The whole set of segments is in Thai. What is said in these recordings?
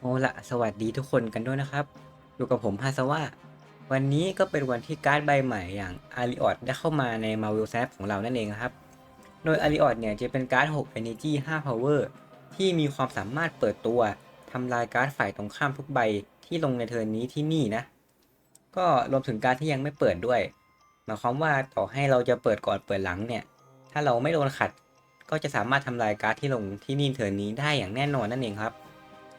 โอ้ละสวัสดีทุกคนกันด้วยนะครับ อยู่กับผมฮาซาวะวันนี้ก็เป็นวันที่การ์ดใบใหม่อย่างอาริออดได้เข้ามาใน Marvel Snap ของเรานั่นเองครับ โดยอาริออดเนี่ยจะเป็นการ์ด 6 Energy 5 Power ที่มีความสามารถเปิดตัวทำลายการ์ดฝ่ายตรงข้ามทุกใบที่ลงในเทิร์นนี้ที่นี่นะ ก็รวมถึงการ์ดที่ยังไม่เปิดด้วย หมายความว่าต่อให้เราจะเปิดก่อนเปิดหลังเนี่ย ถ้าเราไม่โดนขัดก็จะสามารถทำลายการ์ดที่ลงที่นี่เทิร์นนี้ได้อย่างแน่นอนนั่นเองครับ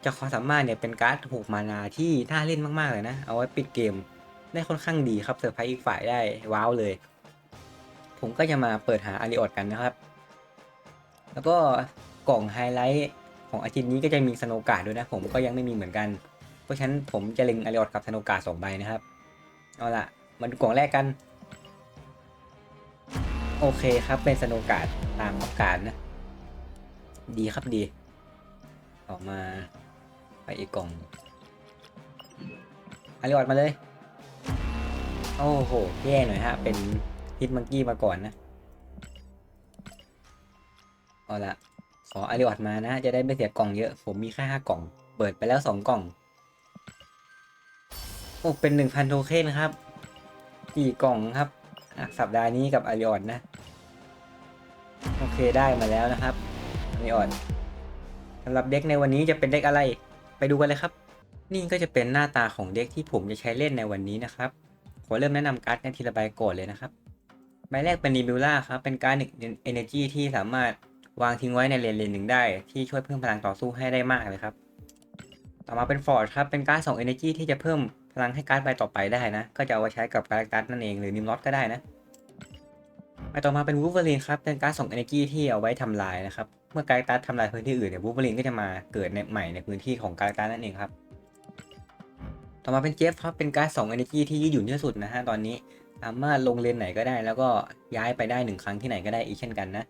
จ้าความสามารถเนี่ยเป็นการ์ดหกมานาที่น่าเล่นมากๆเลยนะ เอาไว้ปิดเกมได้ค่อนข้างดีครับเซอร์ไพรส์อีกฝ่ายได้ว้าวเลย ผมก็จะมาเปิดหาอาริออดกันนะครับ แล้วก็กล่องไฮไลท์ของอาทิตย์นี้ก็จะมีสโนกาด้วยนะ ผมก็ยังไม่มีเหมือนกัน เพราะฉะนั้นผมจะเล็งอาริออดกับสโนกาดสองใบนะครับ เอาละมาดูกล่องแรกกัน โอเคครับเป็นสโนกาดตามต้อการนะ ดีครับดี ออกมา ไปอีกกล่องอาริออดมาเลย โอ้โห แย่หน่อยฮะ เป็นฮิตมังกี้มาก่อนนะ เอาละขออาริออดมานะ จะได้ไม่เสียกล่องเยอะ ผมมีแค่ห้ากล่อง เปิดไปแล้วสองกล่อง โอ้ เป็นหนึ่งพันโทเค็นครับ กี่กล่องครับ สัปดาห์นี้กับอาริออดนะ โอเคได้มาแล้วนะครับอาริออดสำหรับเด็กในวันนี้จะเป็นเด็กอะไร ไปดูกันเลยครับ นี่ก็จะเป็นหน้าตาของเด็กที่ผมจะใช้เล่นในวันนี้นะครับขอเริ่มแนะนำการ์ดในทีละใบก่อนเลยนะครับ ใบแรกเป็นนิบิล่าครับ เป็นการ์ดหนึ่งเอเนจีที่สามารถวางทิ้งไว้ในเลนเลนหนึ่งได้ ที่ช่วยเพิ่มพลังต่อสู้ให้ได้มากเลยครับ ต่อมาเป็นฟอร์ดครับ เป็นการ์ดสองเอเนจีที่จะเพิ่มพลังให้การ์ดใบต่อไปได้นะ ก็จะเอาไว้ใช้กับการ์ดการ์ดนั่นเองหรือนิมลอตก็ได้นะใบต่อมาเป็นวูฟเวอรีนครับ เป็นการ์ดสองเอเนจีที่เอาไว้ทำลายนะครับ เมื่อการ์ดทำลายพื้นที่อื่นเนี่ยวูฟเวอรีนก็จะมาเกิดในใหม่ในพื้นที่ของการ์ดนั่นเองครับ ต่อมาเป็นเจฟครับเป็นการ์ดสองเอเนจีที่ยืดหยุ่นที่สุดนะฮะตอนนี้สามารถลงเลนไหนก็ได้ แล้วก็ย้ายไปได้หนึ่งครั้งที่ไหนก็ได้อีกเช่นกันนะ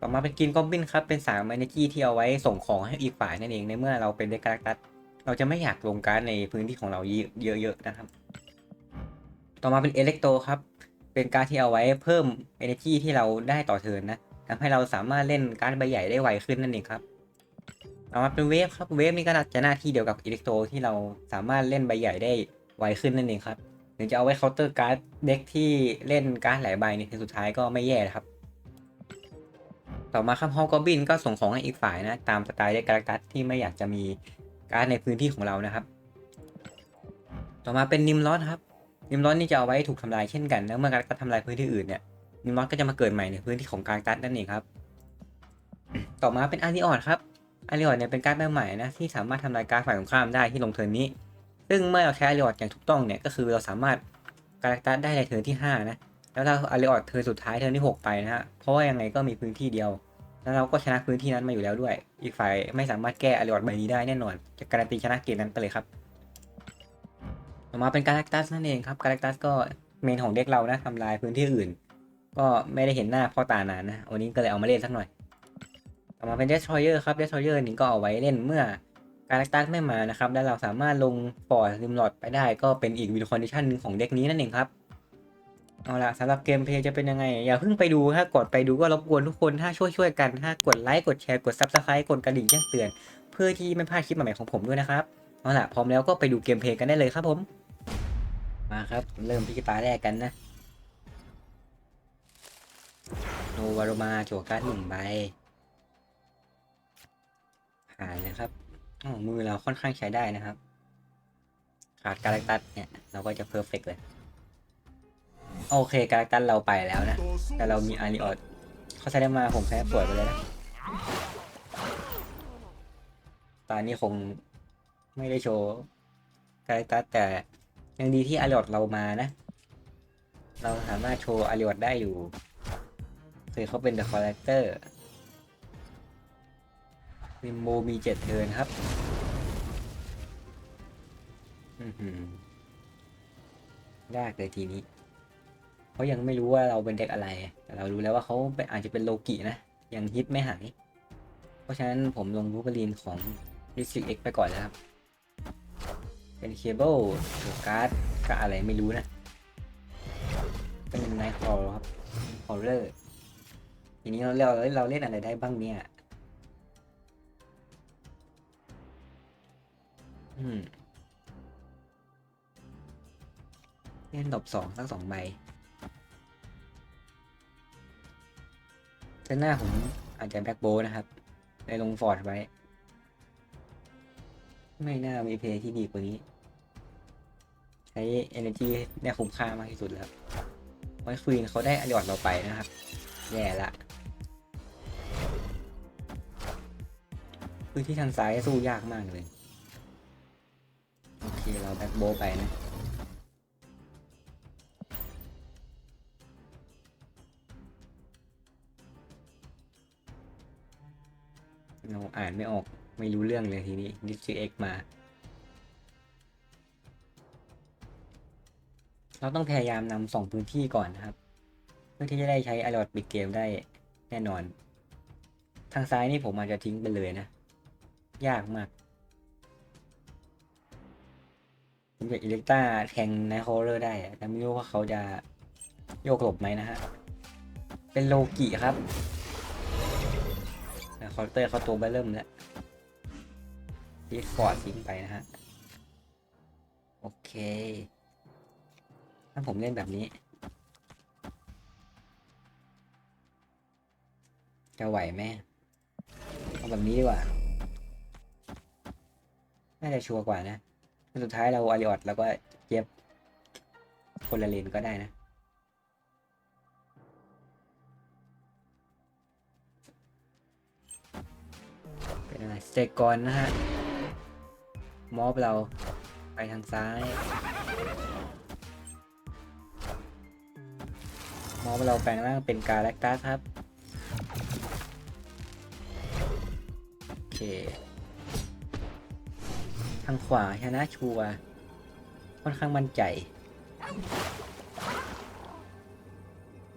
ต่อมาเป็นกินกอมบินครับเป็น3 e เ e จีที่เอาไว้ส่งของให้อีกฝ่ายนั่นเองในเมื่อเราเป็นเด็กการ์ดเราจะไม่อยากลงการ์ดในพื้นที่ของเราเยอะๆนะครับ ต่อมาเป็นเอเล็กโตครับเป็นการ์ดที่เอาไว้เพิ่ม energy ที่เราได้ต่อเทินนะ ทำให้เราสามารถเล่นการ์ดใบใหญ่ได้ไวขึ้นนั่นเองครับต่อมาเป็นเวฟครับเวฟนี่ก็จะหน้าที่เดียวกับอิเล็กโตที่เราสามารถเล่นใบใหญ่ได้ไวขึ้นนั่นเองครับหรือจะเอาไว้เคาน์เตอร์การ์ดเด็กที่เล่นการ์ดหลายใบในทิร์นสุดท้ายก็ไม่แย่นะครับ ต่อมาครับฮอกบินก็ส่งของให้อีกฝ่ายนะ ตามสไตล์เด็กการ์ดที่ไม่อยากจะมีการ์ดในพื้นที่ของเรานะครับ ต่อมาเป็นนิมลอสครับนิมลอสนี่จะเอาไว้ถูกทำลายเช่นกันแล้วเมื่อการ์ดทำลายพื้นที่อื่นเนี่ย นิมอสก็จะมาเกิดใหม่ในพื้นที่ของการ์ดนั่นเองครับ ต่อมาเป็นอาริออดครับอาริออดเนี่ยเป็นการ์ดใบใหม่นะที่สามารถทำลายการ์ดฝ่ายตรงข้ามได้ที่ลงเทิร์นนี้ ซึ่งเมื่อเราใช้อาริออดอย่างถูกต้องเนี่ยก็คือเราสามารถการ์ดได้ในเทิร์นที่ห้านะแล้วเราอาริออดเทิร์นสุดท้ายเทิร์นที่ 6 ไปนะฮะเพราะว่ายังไงก็มีพื้นที่เดียว แล้วเราก็ชนะพื้นที่นั้นมาอยู่แล้วด้วย อีกฝ่ายไม่สามารถแก้อาริออดใบนี้ได้แน่นอนจะการันตีชนะเกมนั้นไปเลยครับต่อมาเป็นการักตัสนั่นเองครับการักตัสก็เมนของเด็กเรานะทำลายพื้นที่อื่น ก็ไม่ได้เห็นหน้าพ่อตานานนะ วันนี้ก็เลยเอามาเล่นสักหน่อย ต่อมาเป็นเดสทรอยเออร์ครับเดสทรอยเออร์นี่ก็เอาไว้เล่นเมื่อการักตัสไม่มานะครับ แล้วเราสามารถลงฟอร์ดริมลอดไปได้ ก็เป็นอีกวินคอนดิชันหนึ่งของเด็กนี้นั่นเองครับ เอาละสำหรับเกมเพลย์จะเป็นยังไง อย่าเพิ่งไปดูถ้ากดไปดูก็รบกวนทุกคนถ้าช่วยช่วยๆกันถ้ากดไลค์กดแชร์กดซับสไครต์กดกระดิ่งแจ้งเตือน เพื่อที่ไม่พลาดคลิปใหม่ๆของผมด้วยนะครับเอาละพร้อมแล้วก็ไปดูเกมเพลย์กันได้เลยครับผม มาครับ เริ่มที่ตาแรกกันนะ โนวารมาโจวการ์ดหนึ่งใบ ผ่านเลยครับอมือเราค่อนข้างใช้ได้นะครับ ขาดการตัดเนี่ย เราก็จะเพอร์เฟกเลย โอเคการตันเราไปแล้วนะ แต่เรามีอาริออดเขาใช้ได้มาผมใช้สวยไปเลยนะ ตอนนี้คงไม่ได้โชว์การตัดแต่ยังดีที่อาริออดเรามานะ เราสามารถโชว์อาริออดได้อยู่ คือเขาเป็นเดอะคอ r เ e เตอร์วิมโบมีเจ็ดเทิร์นครับ อือหือยากเลยทีนี้เขายังไม่รู้ว่าเราเป็นเด็กอะไร แต่เรารู้แล้วว่าเขาเป็นอาจจะเป็นโลกินะ ยังฮิตไม่หาย เพราะฉะนั้นผมลงบูเบอรีนของ District X ไปก่อนแล้วครับ เป็นเคเบิลตัวการ์ดกับอะไรไม่รู้นะ เป็นไนท์คอร์ครับคอร์เรอร์ ทีนี้เราเราเราเล่นอะไรได้บ้างเนี่ย อืม เล่นดบสองสักสองใบเส้นหน้าผมอาจจะแบ็คโบนะครับเลยลงฟอร์ดไว้ ไม่น่ามีเพลย์ที่ดีกว่านี้ ใช้ energy ได้คุ้มค่ามากที่สุดแล้วไว้คุยเขาได้อรอดเราไปนะครับ แย่ละ พื้นที่ทางซ้ายสู้ยากมากเลย โอเค เราแบ็คโบไปนะเราอ่านไม่ออกไม่รู้เรื่องเลยทีนี้ดิสเอ็กมา เราต้องพยายามนำสองพื้นที่ก่อนนะครับ เพื่อที่จะได้ใช้อ l อ t ปิดเกมได้แน่นอน ทางซ้ายนี่ผมอาจจะทิ้งไปเลยนะ ยากมากผมอยากอิเล็กต้าแทงในโคเลอร์ได้แต่ไม่รู้ว่าเขาจะโยกหลบไหมนะฮะ เป็นโลกิครับคอร์เตอร์เขาตัวเบอร์เริ่มแล้วยีฟอร์ดทิ้งไปนะฮะ โอเค ถ้าผมเล่นแบบนี้ จะไหวไหมเอาแบบนี้ดีกว่า น่าจะชัวร์กว่านะสุดท้ายเราอาริออตแล้วก็เย็บคนละเลนก็ได้นะ เป็นอะไรสเตกอนนะฮะ มอบเราไปทางซ้าย มอบเราแปลงร่างเป็นกาแล็กตัสครับ โอเค ทางขวาชนะชัวค่อนข้างมั่นใจ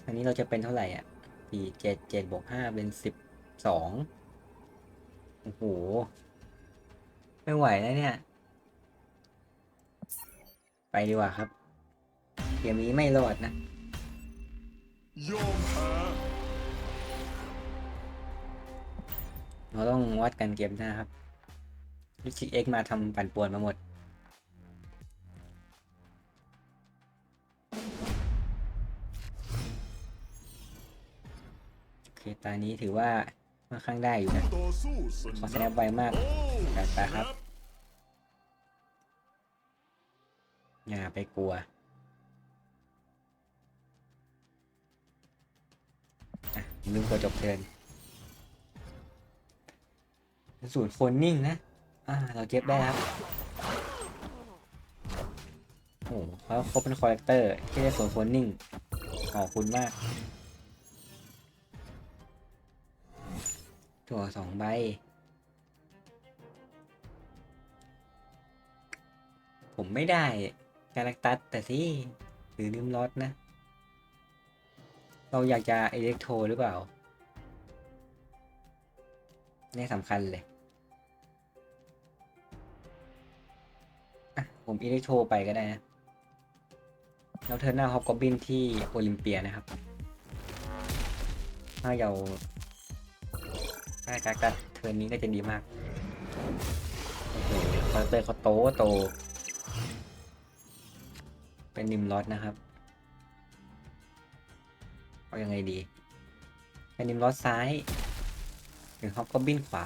อันนี้เราจะเป็นเท่าไหร่อะสี่เจ็ดเจ็ดบวกห้าเป็นสิบสองโอ้โห ไม่ไหวแล้วเนี่ย ไปดีกว่าครับ เกมนี้ไม่รอดนะเราต้องวัดกันเกมหน้าครับ ลิชิเอ็กมาทำปั่นป่วนมาหมด โอเค ตอนนี้ถือว่าค่อนข้างได้อยู่นะขอแสดงไวมากโอ้จัดไปครับ อย่าไปกลัวอะลืมกดจบเทินสูตรโฟนนิ่งนะ อ่าเราเก็บได้ครับโอ้โหเขาเขาเป็นคอลเลกเตอร์ที่ได้ส่วนโฟนนิ่ง ขอบคุณมาก ตัวสองใบ ผมไม่ได้กาแล็กตัสแต่สิหรือลืมลอตนะ เราอยากจะอิเล็กโทรหรือเปล่านี่สำคัญเลย ผมอิเล็กโทรไปก็ได้นะเราเทิร์นหน้าฮอกกอบบินที่โอลิมเปียนะครับถ้าเราถ้าการกัดเทิร์นนี้ก็จะดีมากโอ้โหคาแรคเตอร์เขาโตโต เป็นนิมลอดนะครับเอายังไงดี เป็นนิมลอดซ้าย หรือฮอปกอบบินขวา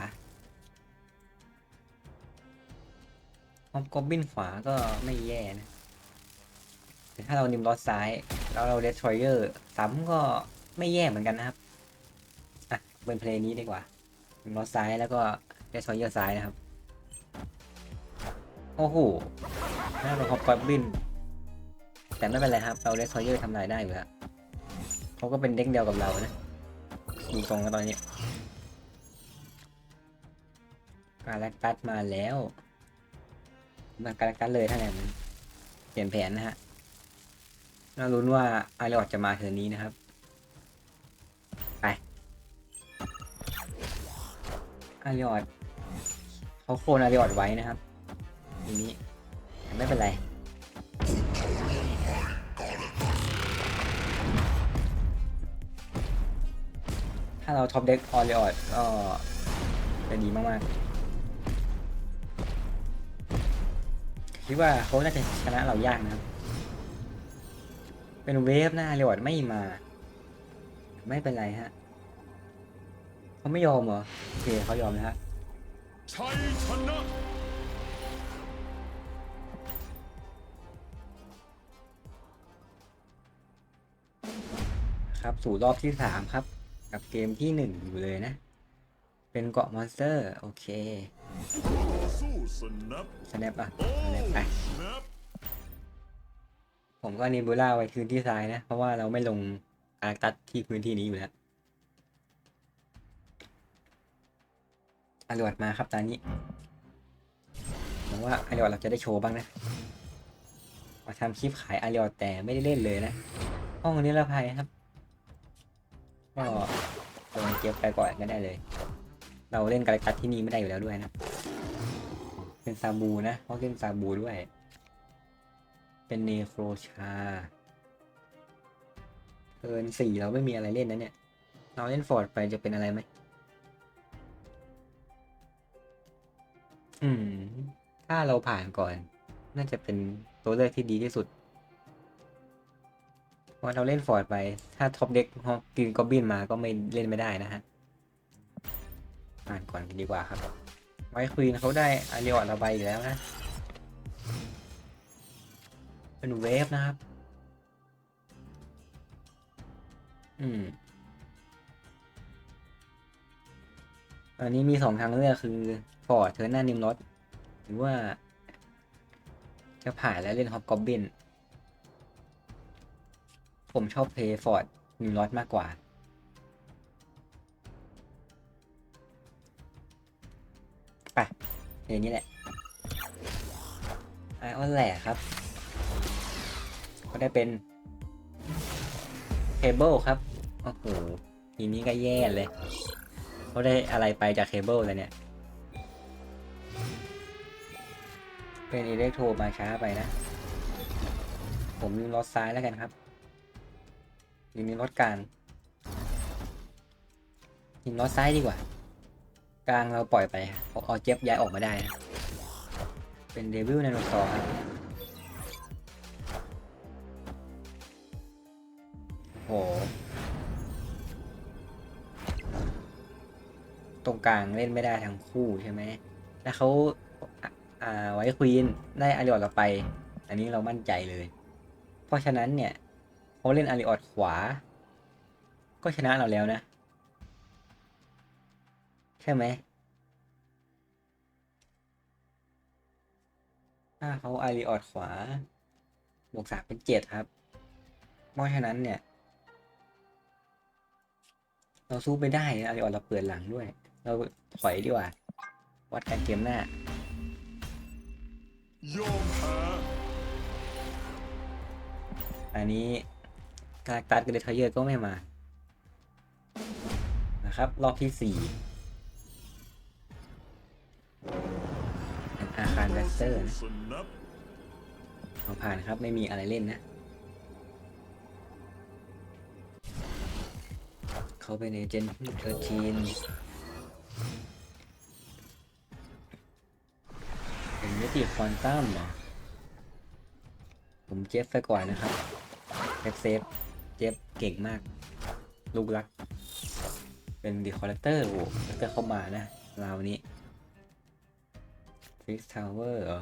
อปกอบบินขวาก็ไม่แย่นะแต่ถ้าเรานิมลอดซ้าย แล้วเราเดสทรอยเออร์ซ้ำก็ไม่แย่เหมือนกันนะครับอะเป็นเพลงนี้ดีกว่านิมลอดซ้ายแล้วก็เดสทรอยเออร์ซ้ายนะครับโอ้โหน่าเป็นฮอปกอบบิน แต่ไม่เป็นไรครับ เราเดสทรอยเออร์ทำลายได้อยู่แล้วเขาก็เป็นเด็กเดียวกับเรานะดูทรงกันตอนนี้กาแล็กตัสมาแล้ว มากาแล็กตัสเลยถ้าอย่างนั้นเปลี่ยนแผนนะฮะเราลุ้นว่าไอรอดจะมาเทอร์นนี้นะครับ ไปไอรอดเขาโคลนอรอดไว้นะครับทีนี้ไม่เป็นไรถ้าเราท็อปเด็กออริออดก็จะดีมาก ๆ คิดว่าเขาน่าจะชนะเรายากนะครับ เป็นเวฟหน้าเรวดไม่มา ไม่เป็นไรฮะเขาไม่ยอมเหรอโอเคเขายอมนะฮะชัยชนะครับสู่รอบที่สามครับ กับเกมที่หนึ่งอยู่เลยนะ เป็นเกาะมอนสเตอร์ โอเค สู้สนับสแนปอะโอ้สแนปไปสนับผมก็นิบูล่าไว้พื้นที่ซ้ายนะ เพราะว่าเราไม่ลงอาร์ตัดที่พื้นที่นี้อยู่แล้วอารวดมาครับตอนนี้หวังว่าอารวดเราจะได้โชว์บ้างนะ มาทำคลิปขายอารวดแต่ไม่ได้เล่นเลยนะ ห้องนี้ละภัยครับ ก็ลงเก็บไปก่อนก็ได้เลย เราเล่นกาแล็กตัสที่นี่ไม่ได้อยู่แล้วด้วยนะ เป็นซาบูนะ เพราะเล่นซาบูด้วย เป็นเนโครชาเกินสี่เราไม่มีอะไรเล่นนะเนี่ย เราเล่นฟอร์ดไปจะเป็นอะไรไหม อืม ถ้าเราผ่านก่อน น่าจะเป็นตัวเลือกที่ดีที่สุดเพราะเราเล่นฟอร์ดไป ถ้าท็อปเด็กฮอกกินกอบบินมาก็ไม่เล่นไม่ได้นะฮะ ผ่านก่อนดีกว่าครับ ไว้คุยเขาได้อาริออดระบายอีกแล้วนะ เป็นเวฟนะครับ อืม อันนี้มีสองทางเลือกคือฟอร์ดเทอร์นานิมรถหรือว่า จะผ่านแล้วเล่นฮอปกอบบิน ผมชอบเพย์ฟอร์ดนิมรถมากกว่า อย่างนี้แหละไอออนแหละครับ ก็ได้เป็นเคเบิลครับโอ้โหทีนี้ก็แย่เลยเขาได้อะไรไปจากเคเบิลเลยเนี่ย เป็นอิเล็กโทรมาช้าไปนะ ผมยิงรถซ้ายแล้วกันครับยิงรถกลางยิงรถซ้ายดีกว่า กลางเราปล่อยไปเอาเจ็บย้ายออกมาได้ เป็นเดวิลไนโนซอร์ครับโห ตรงกลางเล่นไม่ได้ทั้งคู่ใช่ไหม แล้วเขาอะอ่าไว้ควีนได้อาริออดเราไป อันนี้เรามั่นใจเลย เพราะฉะนั้นเนี่ยเขาเล่นอาริออดขวา ก็ชนะเราแล้วนะ ช่ไหมถ้าเขาอาริออดขวา บวกสามเป็นเจ็ดครับ เพราะฉะนั้นเนี่ย เราสู้ไม่ได้อาริออดเราเปิดหลังด้วย เราถอยดีกว่า วัดกันเกมหน้า อันนี้กาแล็กตัสกับเดทเยอร์ก็ไม่มา นะครับ รอบที่สี่ อาคารแบสเตอร์นะเราผ่านครับไม่มีอะไรเล่นนะ เขาเป็นเอเจนต์เทอร์ทีนเป็นมิติควอนตัมเหรอ ผมเจฟไปก่อนนะครับเซฟเซฟเจฟเก่งมาก ลูกรัก เป็นดีคอร์เตอร์โอ้คอร์เตอร์เข้ามานะราวนี้ ฟิกทาวเวอร์เหรอ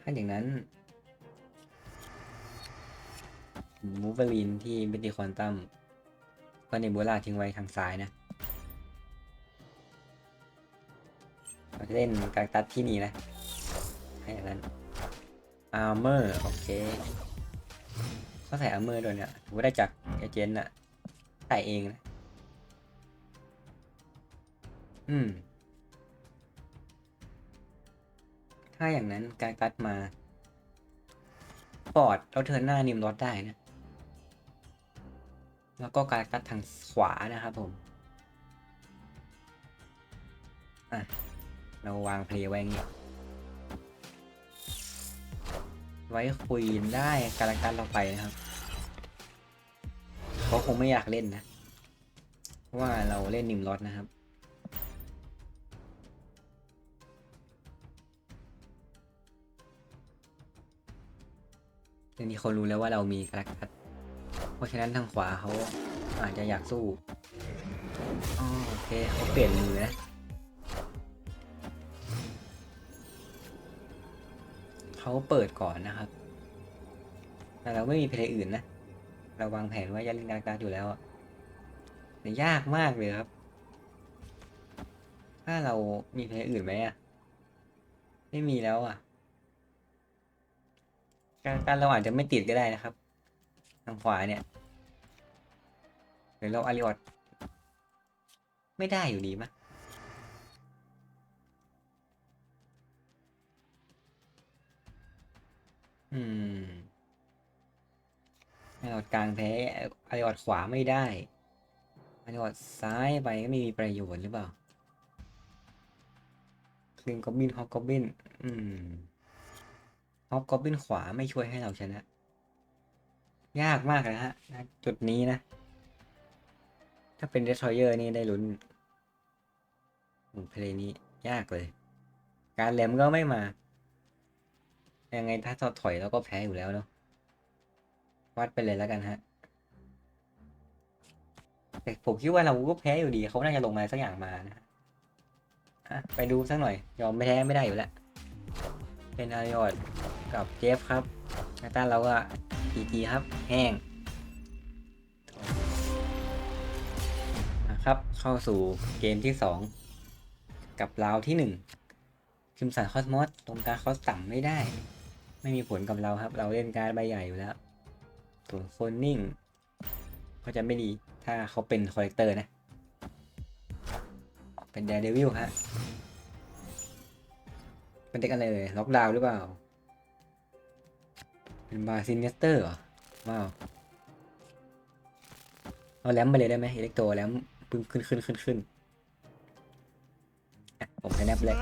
ถ้าอย่างนั้น มูเวอรีนที่มิติควอนตัมก็ในโบลาทิ้งไว้ทางซ้ายนะ เราจะเล่นการตัดที่นี่นะ ให้อันนั้นอาร์เมอร์โอเคเขาใส่อาร์เมอร์ด้วยเนี่ยถือว่าได้จากเอเจนต์อะใส่เองนะ อืม ถ้าอย่างนั้นการตัดมาปอดเราเทินหน้านิมรถได้นะ แล้วก็การตัดทางขวานะครับผมอะเราวางเพลย์ไว้อย่างนี้ไว้คุยได้การกันเราไปนะครับเขาคงไม่อยากเล่นนะเพราะว่าเราเล่นนิมรถนะครับื่องนี้เขารู้แล้วว่าเรามีกระตัดเพราะฉะนั้นทางขวาเขาอาจจะอยากสู้อ๋อโอเคเขาเปลี่ยนมือนะเขาเปิดก่อนนะครับ แต่เราไม่มีเพลย์อื่นนะ เราวางแผนว่าจะเล่นการการดอยู่แล้วอะแต่ยากมากเลยครับ ถ้าเรามีเพลย์อื่นไหมอะไม่มีแล้วอะ การการเราอาจจะไม่ติดก็ได้นะครับ ทางขวาเนี่ยหรือเราอาริออดไม่ได้อยู่ดีมะอืมอาริออดกลางแพ้อาริออดขวาไม่ได้อาริออดซ้ายไปก็ไม่มีประโยชน์หรือเปล่าคลิงกอบบินฮอกกอบบิน อืม ฮอกกอบบินขวาไม่ช่วยให้เราชนะ ยากมากนะฮะ จุดนี้นะ ถ้าเป็นเดสทอยเออร์นี่ได้ลุ้นเพลงนี้ยากเลย การแหลมก็ไม่มา ยังไงถ้าถอยเราก็แพ้อยู่แล้วเนาะวัดไปเลยแล้วกันฮะ แต่ผมคิดว่าเราก็แพ้อยู่ดีเขาน่าจะลงมาสักอย่างมานะฮะไปดูสักหน่อย ยอมไม่แพ้ไม่ได้อยู่แล้ว เป็นอาริออดกับเจฟครับหน้าตาเราก็พีจีครับแห้งนะครับ เข้าสู่เกมที่สองกับราวที่หนึ่งคิมสันคอสมอสตรงกางคอสต่ำไม่ได้ ไม่มีผลกับเราครับ เราเล่นการ์ดใบใหญ่อยู่แล้วส่วนโฟนนิ่งก็จะไม่ดีถ้าเขาเป็นคอลเลกเตอร์นะ เป็นแดร์เดวิลฮะ เป็นเด็กอะไรเลยล็อกดาวน์หรือเปล่า เป็นบาซินเนสเตอร์เหรอ ว้าว เอาแรมไปเลยได้ไหมอิเล็กโตแรมปึ้งขึ้นขึ้นขึ้นขึ้นผมใช้แนบเลย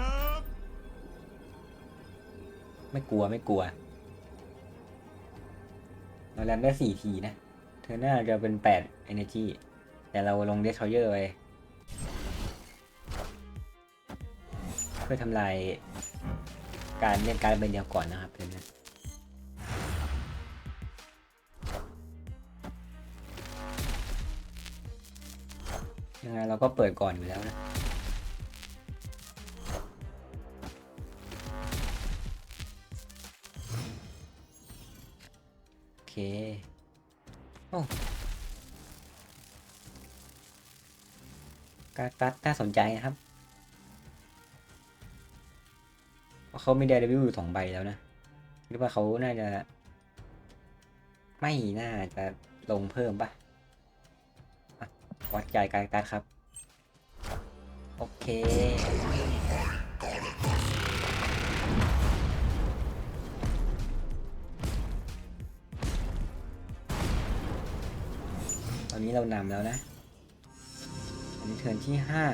ไม่กลัวไม่กลัวเราแรมได้สี่ทีนะเธอหน้าจะเป็นแปด energy แต่เราลงเดสทอยเยอร์ไปเพื่อทำลาย การเล่นการดใบเดียวก่อนนะครับเพื่อนยังไงเราก็เปิดก่อนอยู่แล้วนะโอเคโอ้การตัดน่าสนใจนะครับ เพราะเขามีเดวิลอยู่สองใบแล้วนะคิดว่าเขาน่าจะ ไม่น่าจะลงเพิ่มปะะวัดใจการตัดครับ โอเค ตอนนี้เรานำแล้วนะ อันนี้เทิร์นที่ห้า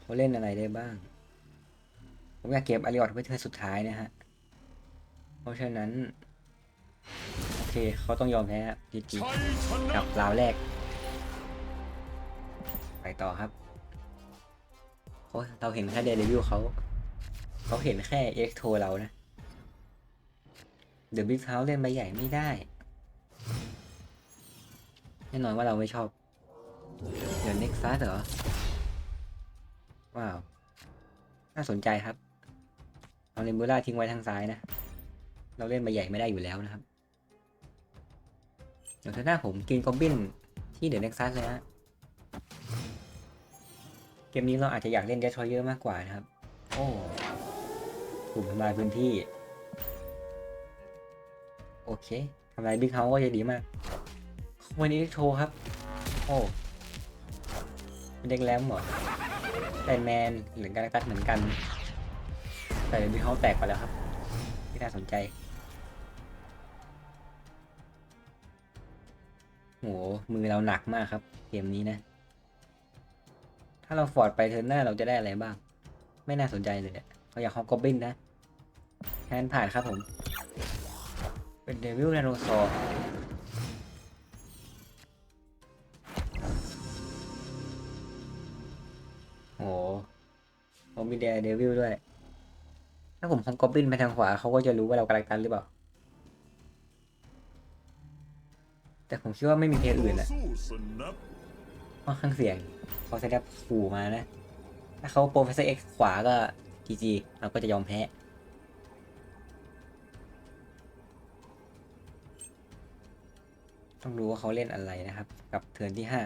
เขาเล่นอะไรได้บ้าง ผมอยากเก็บอาริออดไว้เทิร์นสุดท้ายนะฮะ เพราะฉะนั้น โอเคเขาต้องยอมแพ้จีจีชัยชนะกับราวแรก ไปต่อครับโอ้เราเห็นแค่เดลิวิวเขาเขาเห็นแค่เอ็กโทเรานะเดอะบิ๊กเ u าเล่นใบใหญ่ไม่ได้ แน่นอนว่าเราไม่ชอบ เดี๋ยวเน็กซัสเหรอ ว้าว น่าสนใจครับ เอาเลมบูล่าทิ้งไว้ทางซ้ายนะ เราเล่นใบใหญ่ไม่ได้อยู่แล้วนะครับ เดี๋ยวถ้าหน้าผมกินกอบบินที่เดอะเน็กซัสเลยฮะเกมนี้เราอาจจะอยากเล่นเดทรอยเยอร์มากกว่านะครับ โอ้ถูกทำลายพื้นที่ โอเคทำลายบิ๊กเฮาส์ก็จะดีมากวันนี้โชว์ครับ โอ้เป็นเด็กแรมหรอแบนแมนหรือการกัดเหมือนกัน แต่บิ๊กเฮาแตกไปแล้วครับ ที่น่าสนใจโหมือเราหนักมากครับ เกมนี้นะ ถ้าเราฟอร์ดไปเทิร์นหน้าเราจะได้อะไรบ้าง ไม่น่าสนใจเลยเราอยากฮอกกอบบินนะแทนผ่านครับผม เป็นเดวิลนาโนซอร์โหผมมีเดวิลด้วย ถ้าผมของกอบลินไปทางขวาเขาก็จะรู้ว่าเรากำลังกันหรือเปล่า แต่ผมคิดว่าไม่มีเพลอื่นแหละค่อนข้างเสี่ยงเขาจะได้ขู่มานะ ถ้าเขาโปรเฟสเซอร์เอ็กขวาก็จีจีเราก็จะยอมแพ้ต้องรู้ว่าเขาเล่นอะไรนะครับ กับเทิร์นที่ห้า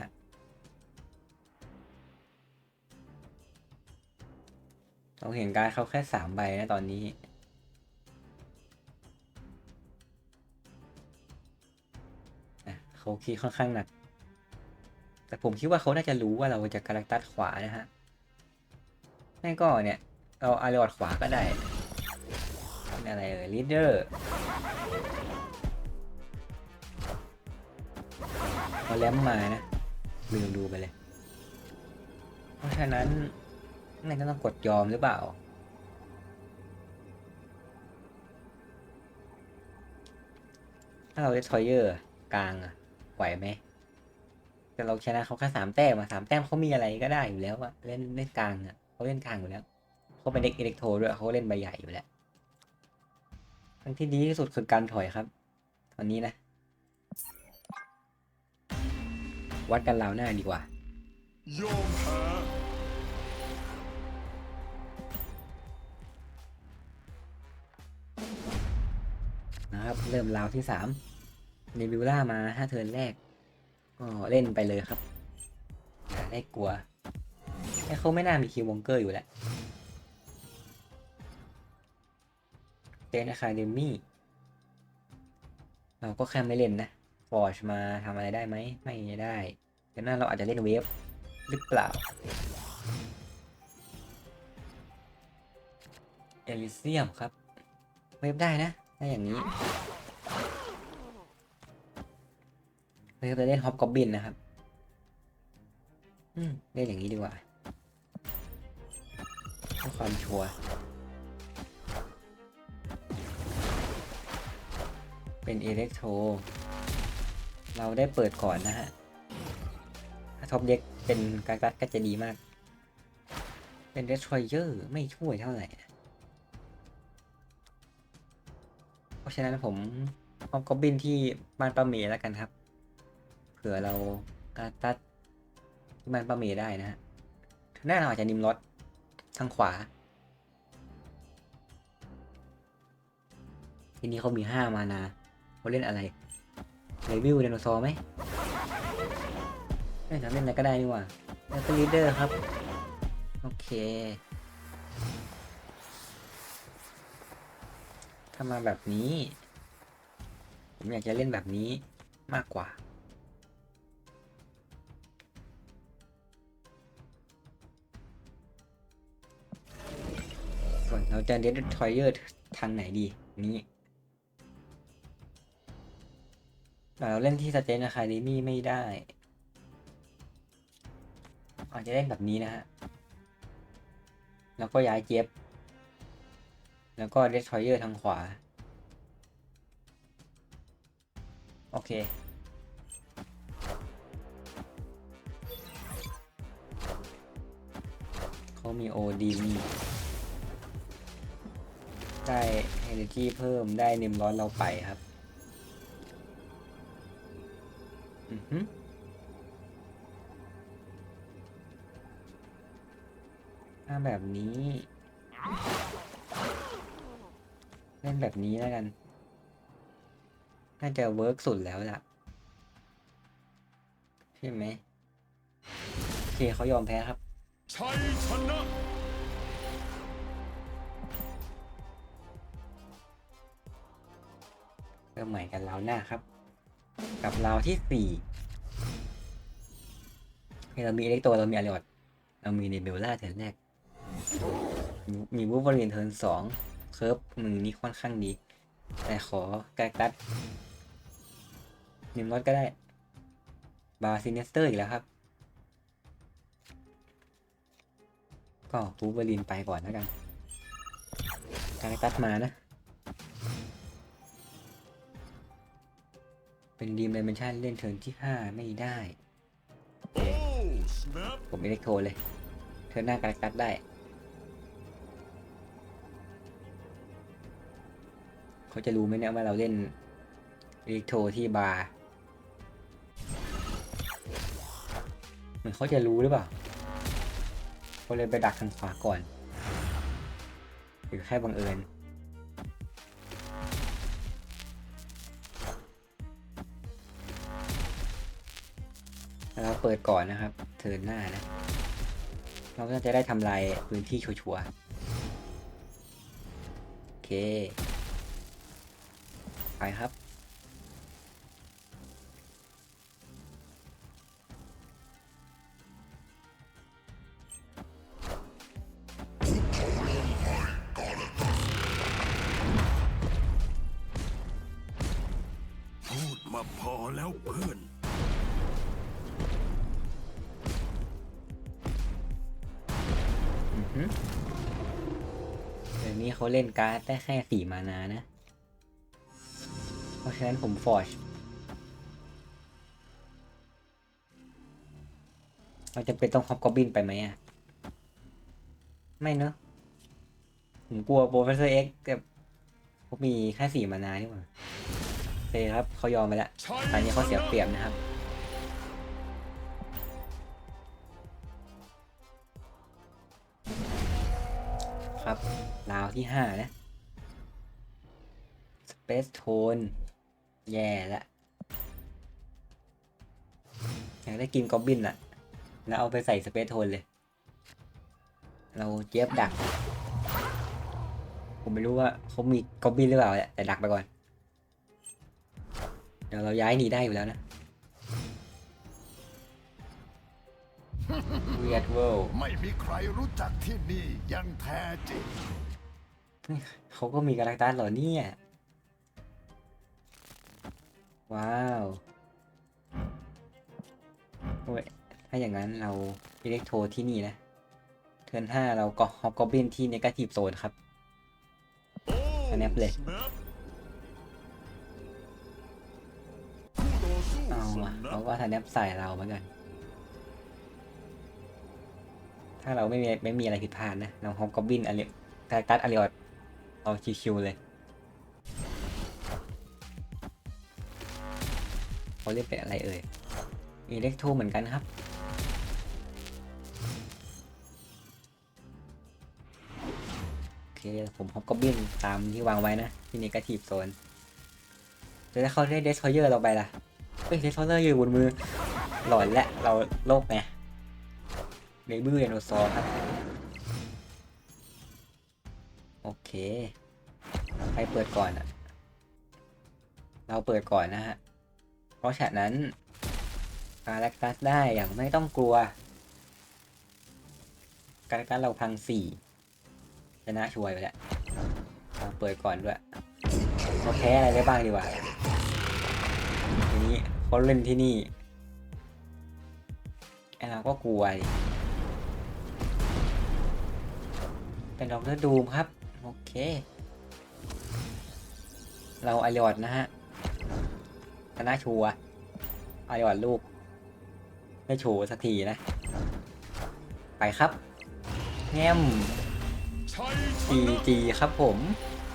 เราเห็นการเขาแค่สามใบนะตอนนี้ เขาคีค่อนข้างหนัก แต่ผมคิดว่าเขาน่าจะรู้ว่าเราจะการักตัดขวานะฮะไม่ก็เนี่ย เราอาร์อดขวาก็ได้เป็นอะไรเอ่ยลีดเดอร์เราแลมมานะลืมดูไปเลย เพราะฉะนั้น น่าต้องกดยอมหรือเปล่า ถ้าเราเล่นทอยเยอร์กลางอะไหวไหม แต่เราชนะเขาแค่สามแต้มอะสามแต้มเขามีอะไรก็ได้อยู่แล้วอะเล่นเล่นกลางอะเขาเล่นกลางอยู่แล้วเขาเป็นเด็กอิเล็กโทรด้วยเขาเล่นใบใหญ่อยู่แล้วทั้งที่ดีที่สุดคือการถอยครับ ตอนนี้นะ วัดกันราวหน้าดีกว่ายอมแพ้ นะครับ เริ่มราวที่สามเนบิวล่ามาห้าเทิร์นแรก ก็เล่นไปเลยครับอย่าได้กลัวไอ้เขาไม่น่ามีคิววงเกอร์อยู่แล้วเตนอะคาเดมี่เราก็แค่ไม่เล่นนะฟอร์ชมาทำอะไรได้ไหม ไม่ได้เดี๋ยวหน้าเราอาจจะเล่นเวฟหรือเปล่าเอลิเซียมครับ เวฟได้นะ ถ้าอย่างนี้เวฟจะเล่นฮอปกอบบินนะครับอืมเล่นอย่างนี้ดีกว่าเพื่อความชัวร์เป็นอิเล็กโทรเราได้เปิดก่อนนะฮะถ้าท็อปเด็กเป็นการกัดก็จะดีมาก เป็นเดสทรอยเยอร์ไม่ช่วยเท่าไหร่นะ ราะฉะนั้นผมเอากอบบินที่บ้านป้าเมย์แล้วกันครับ เผื่อเราการตัดที่บ้านป้าเมย์ได้นะฮะหน้าเราอาจจะนิมรถทางขวา ทีนี้เขามีห้ามานาเขาเล่นอะไรเลวิวไดโนเสาร์ไหมไม่ทำเล่นอะไรก็ได้นี่ว่าแล้วก็ลีดเดอร์ครับ โอเค ถ้ามาแบบนี้ ผมอยากจะเล่นแบบนี้มากกว่า ส่วนเราจะเดดทอยเยอร์ทางไหนดี นี้แต่เราเล่นที่สเตนอะคาเดมี่ไม่ได้ อาจจะเล่นแบบนี้นะฮะ แล้วก็ย้ายเจฟ แล้วก็เดสทอยเยอร์ทางขวา โอเค เขามีโอดีมีได้ energy เพิ่มได้เนมร้อนเราไปครับ อือฮึถ้าแบบนี้ ล่นแบบนี้แล้วกัน น่าจะเวิร์กสุดแล้วล่ะ ใช่ไหมโอเคเขายอมแพ้ครับชัยชนะเริ่มใหม่กันราวหน้าครับ กับราวที่สี่ให้เรามีเอเล็กโตเรามีอาริออดเรามีเนเบลล่าเทิร์นแรกมีมีวูฟเวอรีนเทิร์นสอง เคิร์ฟมือนี้ค่อนข้างดี แต่ขอแกกัดนิมรอดก็ได้ บาซินเนสเตอร์อีกแล้วครับ ก็วูเวอรีนไปก่อนแล้วกันแกกตัดมานะ เป็นดีมเลเมนชั่นเล่นเทิร์นที่ 5 ไม่ได้ ผมอิเล็กโทรเลย เทิร์นหน้าการตัดได้ เขาจะรู้ไหมเนี่ยว่าเราเล่นอิเล็กโทรที่บาร์เหมือนเขาจะรู้หรือเปล่าเขาเลยไปดักทางขวาก่อนหรือแค่บังเอิญเราเปิดก่อนนะครับ เทินหน้านะ เราก็จะได้ทำลายพื้นที่ชัวร์โอเค ไปครับพูดมาพอแล้วเพื่อน อือฮึเดี๋ยวนี้เขาเล่นการ์ดได้แค่สี่มานานะเพ ราะฉะนั้นผมฟอร์ชเราจะเป็นต้องฮอปกอบบินไปไหมอะ ไม่เนอะผมกลัวโปรเฟสเซอร์เอ็กแต่เขามีแค่สี่มานานี่หว่าโอเคครับเขายอมไปแล้วตอนนี้เขาเสียเปรียบนะครับครับราวที่ห้านะ Space Tone แย่ละอยากได้กินกอบบินอะแล้วเอาไปใส่ Space Tone เลย เราเจี๊ยบดัก ผมไม่รู้ว่าเขามีกอบบินหรือเปล่าแหละแต่ดักไปก่อน เดี๋ยวเราย้ายหนีได้อยู่แล้วนะ Weird World ไม่มีใครรู้จักที่นี่อยังแท้จริง เขาก็มีการาคตาร์เหรอเนี่ย ว้าวโอ้ยถ้าอย่างนั้นเราอิเล็กโทรที่นี่นะ เทิร์นห้าเราก็ฮอกกอบินที่เนกาทีฟโซนครับอ้ snap เลย snap คู่ต่อสู้เอาอะเราก็ทันแนบใส่เราเหมือนกัน ถ้าเราไม่มีไม่มีอะไรผิดพลาดนะ เราฮอกกอบินอะไรการตัดอาริออดเราชิวๆเลย เขาเรียกเป็นอะไรเอ่ยอิเล็กโทรเหมือนกันครับ โอเค ผมฮอกกอบบินตามที่วางไว้นะที่นีกาทีฟโซนจะได้เขาได้เดสทอยเยอร์เราไปล่ะเฮ้ยเดสทอยเยอร์อยู่บนมือ หลอนและเราโลกไงเบบี้เรโนซอร์ครับ โอเค ใครเปิดก่อนอะเราเปิดก่อนนะฮะ เพราะฉะนั้นกาแลกตัสได้อย่างไม่ต้องกลัว การแลกตัสเราพังสี่ชนะช่วยไปแล้วเปิดก่อนด้วยเราแพ้อะไรได้บ้างดีกว่าทีนี้เขาเล่นที่นี่ไอเราก็กลัวเป็นดอกเตอร์ดูมครับ โอเค เราไอรอดนะฮะ ชนะชัวร์ไอรอดลูก ไม่โชว์สักทีนะ ไปครับแง้มชัยชจีจีครับผม